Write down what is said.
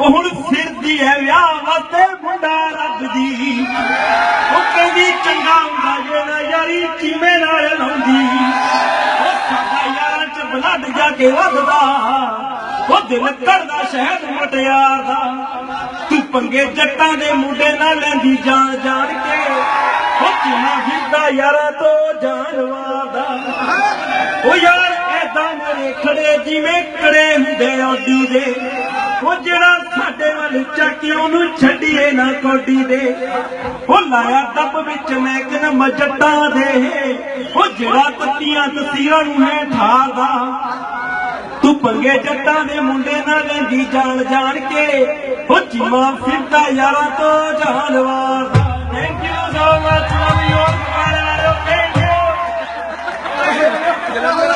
ਉਹ ਹੁਣ ਫਿਰਦੀ ਐ ਵਿਆਹ ਵਾਸਤੇ ਮੁੰਡਾ ਰੱਬ ਦੀ। ਉਹ ਕਹਿੰਦੀ ਚੰਗਾ ਹੁੰਦਾ ਜੇ ਨਾ ਯਾਰੀ ਚੀਮੇ ਨਾਲ ਲਾਉਂਦੀ। ਉਹ ਸਾਡਾ ਯਾਰਾਂ ਚ ਬਲੱਡ ਜਾ ਕੇ ਵੱਧਦਾ। ਉਹ ਦਿਲ ਕਰਦਾ ਸ਼ਹਿਦ ਮਟਿਆਰ ਦਾ। ਤੂੰ ਪੰਗੇ ਜੱਟਾਂ ਦੇ ਮੁੰਡੇ ਨਾਲ ਲੈਂਦੀ ਜਾਣ ਜਾਣ ਕੇ। ਉਹ ਚੀਮਾ ਫਿਰਦਾ ਯਾਰਾਂ ਤੋਂ ਜਾਨਵਾਰ ਦਾ। ਉਹ ਯਾਰ ਐਦਾਂ ਮੇਰੇ ਖੜੇ ਜਿਵੇਂ ਕੜੇ ਹੁੰਦੇ ਓਡੀ ਦੇ। ਉਹ ਜਿਹੜਾ ਸਾਡੇ ਵੱਲ ਚੱਕੀ ਉਹਨੂੰ ਛੱਡੀਏ ਨਾ ਕੋਡੀ ਦੇ ਉਹ ਲਾਇਆ ਦੱਬ ਵਿੱਚ ਮੈਂ ਕਿਨ ਮਜਟਾਂ ਦੇ। ਉਹ ਜਿਹੜਾ ਤੱਤੀਆਂ ਤਸੀਰਾਂ ਨੂੰ ਹੈ ਠਾਰਦਾ ਤੂੰ ਪੰਗੇ ਜੱਟਾਂ ਦੇ ਮੁੰਡੇ ਨਾਲ ਲੈਂਦੀ ਜਾਣ ਜਾਣ ਕੇ ਉਹ ਚੀਮਾ ਫਿਰਦਾ ਯਾਰਾਂ ਤੋਂ ਜਾਨਵਾਰ ਦਾ thank you so much love you all thank you Jalandhar